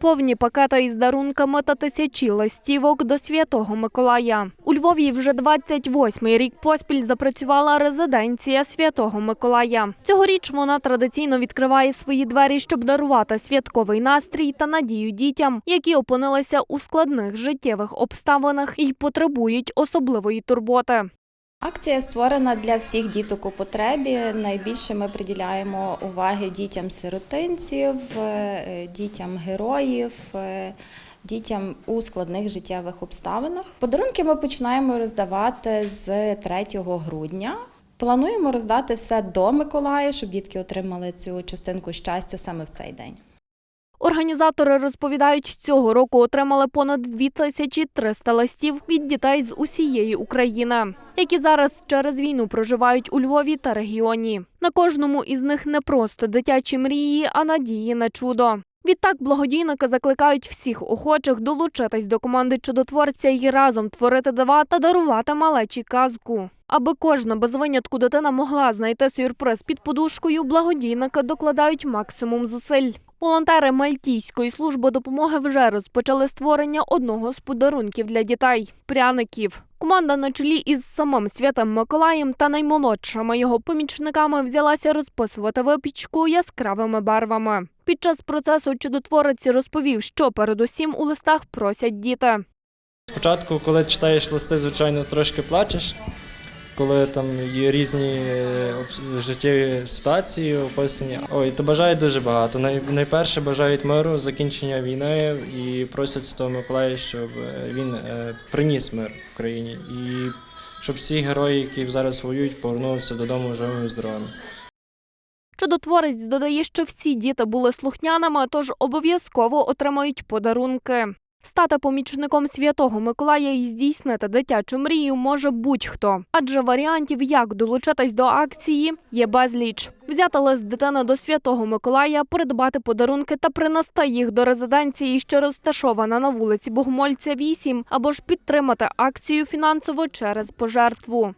Повні пакети із дарунками та тисячі листівок до Святого Миколая. У Львові вже 28-й рік поспіль запрацювала резиденція Святого Миколая. Цьогоріч вона традиційно відкриває свої двері, щоб дарувати святковий настрій та надію дітям, які опинилися у складних життєвих обставинах і потребують особливої турботи. Акція створена для всіх діток у потребі. Найбільше ми приділяємо уваги дітям сиротинців, е, дітям героїв. е, Дітям у складних життєвих обставинах. Подарунки ми починаємо роздавати з 3 грудня. Плануємо роздати все до Миколая, щоб дітки отримали цю частинку щастя саме в цей день. Організатори розповідають, цього року отримали понад 2300 листів від дітей з усієї України, які зараз через війну проживають у Львові та регіоні. На кожному із них не просто дитячі мрії, а надії на чудо. Відтак благодійники закликають всіх охочих долучитись до команди чудотворця і разом творити дива та дарувати малечі казку. Аби кожна без винятку дитина могла знайти сюрприз під подушкою, благодійники докладають максимум зусиль. Волонтери Мальтійської служби допомоги вже розпочали створення одного з подарунків для дітей пряників. Команда на чолі із самим Святим Миколаєм та наймолодшими його помічниками взялася розписувати випічку яскравими барвами. Під час процесу чудотворець розповів, що передусім у листах просять діти. Спочатку, коли читаєш листи, звичайно, трошки плачеш, коли там є різні е, життєві ситуації описані. Ой, то бажають дуже багато. Найперше бажають миру, закінчення війни і просять Святого Миколая, щоб е, він е, приніс мир в країні і щоб всі герої, які зараз воюють, повернулися додому живими і здоровими. Чудотворець додає, що всі діти були слухняними, тож обов'язково отримають подарунки. Стати помічником святого Миколая і здійснити дитячу мрію може будь-хто, адже варіантів, як долучитись до акції, є безліч. Взяти лист дитини до святого Миколая, придбати подарунки та принести їх до резиденції, що розташована на вулиці Богомольця 8, або ж підтримати акцію фінансово через пожертву.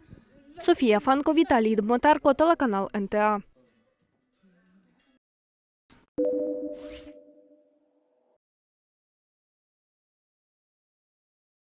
Софія Фанко, Віталій Дмитерко, телеканал НТА.